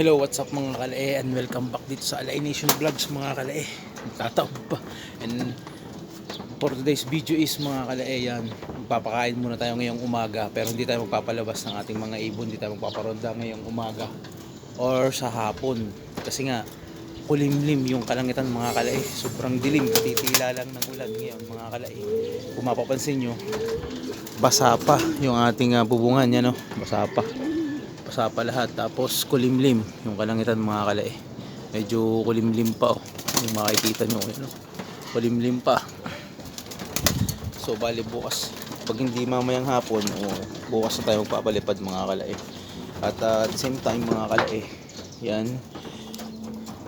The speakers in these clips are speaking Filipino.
Hello, what's up mga kalae and welcome back dito sa Alay Nation Vlogs mga kalae. Tataog pa. And for today's video is mga kalae yan, magpapakain muna tayo ngayong umaga pero hindi tayo magpapalabas ng ating mga ibon, hindi tayo magpaparonda ngayong umaga or sa hapon. Kasi nga, kulimlim yung kalangitan mga kalae. Sobrang dilim, titila lang ng ulan ngayon mga kalae. Kung mapapansin nyo, basa pa yung ating uh, bubungan yan no, basa pa basa pa lahat. Tapos kulimlim. Yung kalangitan mga kalae. Medyo kulimlim pa oh. Yung makikita nyo yun, oh. kulimlim pa. So bali bukas. Pag hindi mamayang hapon oh, bukas na tayo magpapalipad mga kalae. At uh, at the same time mga kalae yan.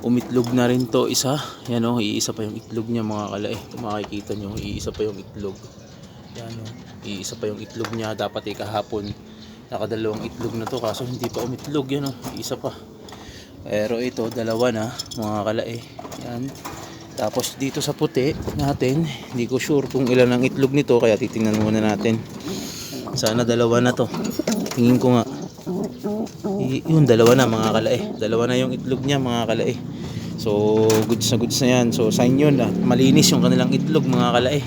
Umitlog na rin to isa. Yan oh iisa pa yung itlog niya mga kalae. Kung makikita nyo iisa pa yung itlog. Yan oh iisa pa yung itlog niya. Dapat eh nakadalawang itlog na to kaso hindi pa umitlog yan oh. Isa pa. Pero ito dalawa na mga kalae. Yan. Tapos dito sa puti natin hindi ko sure kung ilan ang itlog nito kaya titingnan muna natin. Sana dalawa na to. Tingin ko nga. Yun dalawa na mga kalae. Dalawa na yung itlog niya mga kalae. So goods na goods na yan. So sign yun na. Malinis yung kanilang itlog mga kalae.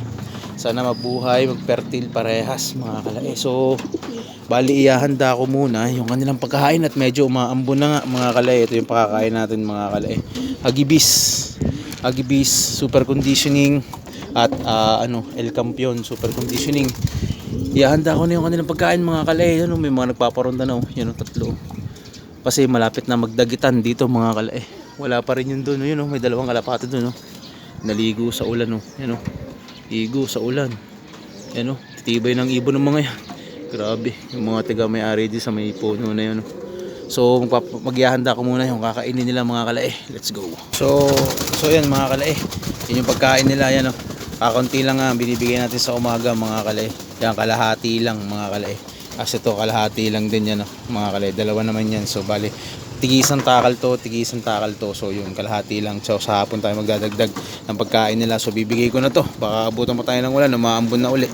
Sana mabuhay magpertil parehas mga kalae. So bali iyahanda ko muna yung kanilang pagkain at medyo umaambon na nga mga kalae ito yung pakakain natin mga kalae agibis agibis super conditioning at ah, ano El Campion super conditioning Ihanda ko na yung kanilang pagkain mga kalae. Yan, oh, may mga nagpaparonda na. Oh. Yan oh, tatlo. Kasi malapit na magdagitan dito mga kalae. Wala pa rin yun doon. Oh. Yun, oh, may dalawang kalapate doon. Oh. Naligo sa ulan. Oh. Yan, oh. Ligo sa ulan. Yan oh. Titibay ng ibon ng mga yan. Grabe. Yung mga tiga may ari di sa may puno na yun. So magyahanda ko muna yung kakainin nila mga kalae. Let's go. So so yan mga kalae. Yan yung pagkain nila yan oh. Kakunti lang nga binibigay natin sa umaga mga kalae. Yan kalahati lang mga kalae. Kasi to kalahati lang din yan oh, mga kalae. Dalawa naman yan. So bali tigisang takal to, tigisang takal to. So yun kalahati lang. So sa hapon tayo magdadagdag ng pagkain nila. So bibigay ko na to. Baka abutan pa tayo ng ulan, umaambon na uli.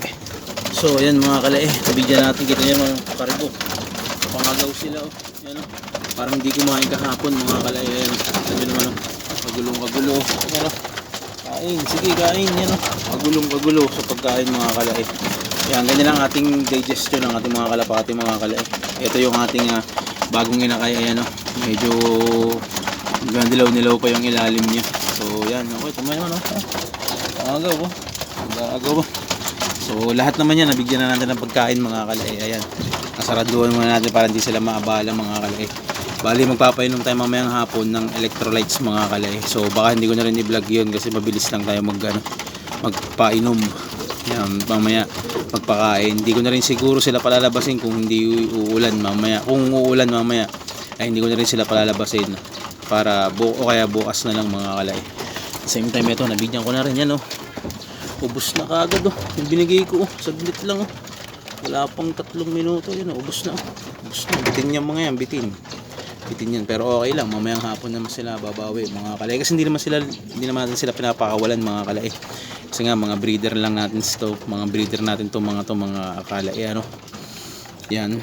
So yan mga kalae. Nabigyan natin kita yung mga karibo. Pangagaw sila oh. Yan oh. Parang hindi kumain kahapon mga kalay. Yan. Sabi naman oh. Kagulong kagulo. Yan oh. Kain. Sige kain. Yan oh. Kagulong kagulo sa pagkain mga kalay. Yan. Ganyan lang ating digestion ng ating mga kalapati mga kalay. Ito yung ating ah, bagong inakay. Ayan oh. Medyo dilaw-dilaw pa yung ilalim niya. So yan. Okay. Tama naman oh. Pangagaw oh. Pangagaw oh. So lahat naman yan, nabigyan na natin ng pagkain mga kalay. Ayan. Nasaraduhan muna natin para hindi sila maabala mga kalay. Bali magpapainom tayo mamayang hapon ng electrolytes mga kalay. So baka hindi ko na rin i-vlog yun kasi mabilis lang tayo mag, ano, magpainom. Yan, mamaya magpakain. Hindi ko na rin siguro sila palalabasin kung hindi uulan mamaya. Kung uulan mamaya ay hindi ko na rin sila palalabasin para bu o kaya bukas na lang mga kalay. Same time ito, nabigyan ko na rin yan oh ubos na kagad oh. Yung binigay ko oh. Saglit lang oh. Wala pang tatlong minuto yun oh. Ubos na oh. Ubos na. Bitin yan mga yan bitin. Bitin yan pero okay lang. Mamayang hapon naman sila babawi mga kalay. Kasi hindi naman sila hindi naman natin sila pinapakawalan mga kalay. Kasi nga mga breeder lang natin to mga breeder natin to mga to mga kalay ano. Yan.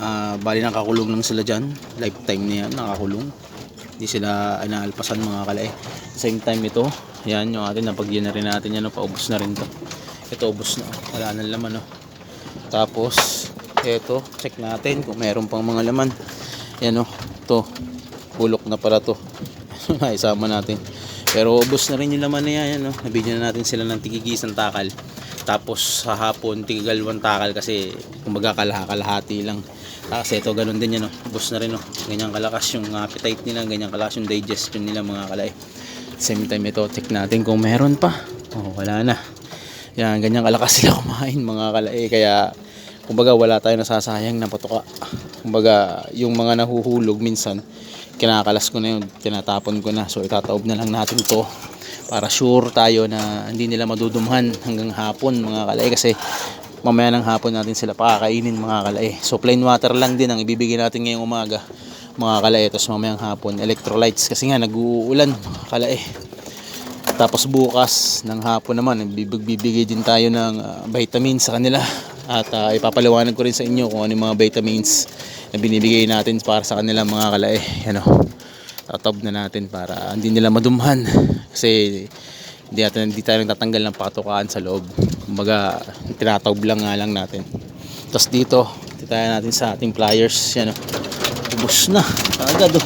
Ah bali nakakulong lang sila dyan. Lifetime na yan nakakulong. Hindi sila inaalpasan mga kalay. Same time ito yan yung atin napagyan na rin natin yan no? paubos na rin to ito ubos na wala nang laman no? tapos ito check natin kung meron pang mga laman yan no to bulok na pala to naisama natin pero ubos na rin yung laman na yan, yan no? nabigyan na natin sila ng tigigisang takal tapos sa hapon tigigalwan takal kasi kumbaga kalaha-kalahati lang kasi ito ganun din yan no? ubos na rin no? ganyan kalakas yung appetite nila ganyan kalakas yung digestion nila mga kalay same time ito check natin kung meron pa. Oh wala na. Yan ganyan kalakas sila kumain mga kalay kaya kumbaga wala tayo nasasayang na patuka kumbaga yung mga nahuhulog minsan kinakalas ko na yun tinatapon ko na. So itataob na lang natin to para sure tayo na hindi nila madudumhan hanggang hapon mga kalay kasi mamaya ng hapon natin sila pakakainin mga kalay so plain water lang din ang ibibigay natin ngayong umaga mga kalay tapos mamayang hapon electrolytes kasi nga nag-uulan mga kalay tapos bukas ng hapon naman bibigay din tayo ng ah, vitamins sa kanila at ah, ipapaliwanag ko rin sa inyo kung ano yung mga vitamins na binibigay natin para sa kanila mga kalae. Yan o. Tatob na natin para hindi nila madumhan. Kasi hindi, natin, hindi tayo nagtatanggal ng patukaan sa loob. Kumbaga, tinatob lang nga lang natin. Tapos dito, titayan natin sa ating pliers. Yan o. Ubus na. Agad o.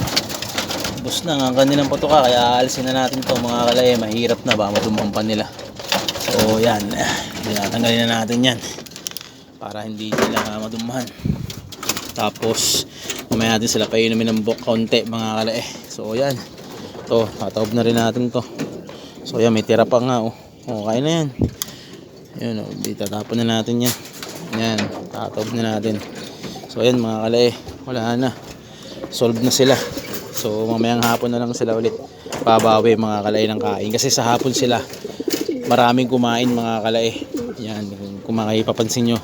Ubus na ang kanilang patuka. Kaya aalisin na natin to mga kalae. Mahirap na ba madumhan pa nila. So yan. Tinatanggalin na natin yan. Para hindi nila madumhan. Tapos, mamaya natin sila painumin ng bok konti mga kalae. So yan. To, tataob na rin natin to. So yan, may tira pa nga oh. Okay na yan. Yun oh, tatapon na natin yan. Yan, tataob na natin. So yan mga kalae, wala na. Solve na sila. So mamayang hapon na lang sila ulit babawi mga kalae ng kain. Kasi sa hapon sila, maraming kumain mga kalae. Yan, kung makipapansin nyo.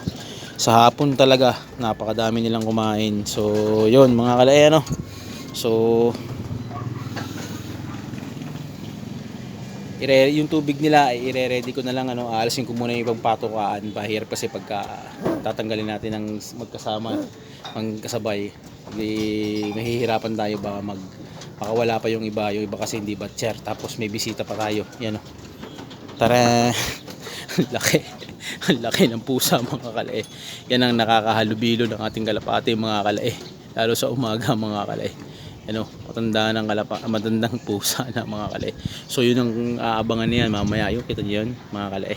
Sa hapon talaga, napakadami nilang kumain. So, yun mga kalae ano. So, ire yung tubig nila ire-ready ko na lang ano aalisin ko muna yung ibang patukaan pahirap kasi pagka tatanggalin natin ng magkasama ang kasabay di mahihirapan tayo ba mag baka wala pa yung iba yung iba kasi hindi batcher tapos may bisita pa tayo yan o tara ang laki ang laki ng pusa mga kalae yan ang nakakahalubilo ng ating kalapate mga kalae lalo sa umaga mga kalae ano, matanda ng kalapa, matandang pusa na mga kalae. So yun ang aabangan niyan mamaya. Yung kita niyo yun, mga kalae.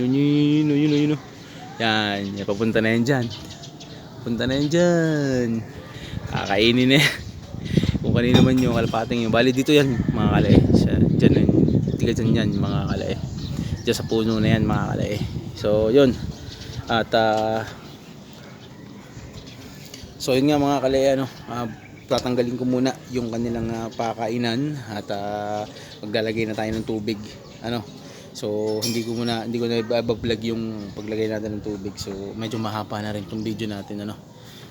Yun yun, yun, yun, yun, yun. Yan, papunta na yan dyan. Punta na yan dyan. Kakainin yan. Kung kanino man yung kalapating yun. Bali dito yan, mga kalae. Siya, dyan, yan. tiga dyan yan, mga kalae. Diyan sa puno na yan, mga kalae. So, yun. At, ah, So yun nga mga kalay ano, ah, tatanggalin ko muna yung kanilang ah, pakainan at ah, maglalagay na tayo ng tubig. Ano? So hindi ko muna hindi ko na i-vlog yung paglagay natin ng tubig. So medyo mahaba na rin tong video natin ano.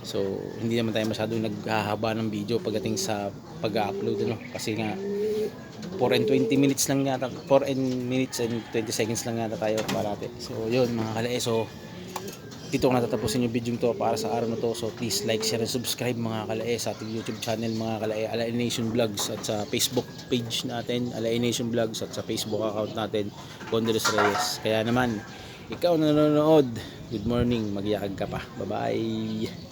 So hindi naman tayo masyadong naghahaba ng video pagdating sa pag-upload ano kasi nga 4 and 20 minutes lang yata 4 and minutes and 20 seconds lang yata tayo parate. So yun mga kalay so dito ko natatapusin yung video to para sa araw na to. So please like, share, and subscribe mga kalae sa ating YouTube channel mga kalae Alain Nation Vlogs at sa Facebook page natin Alain Nation Vlogs at sa Facebook account natin Bonderos Reyes. Kaya naman, ikaw na nanonood, good morning, magyakag ka pa. Bye-bye!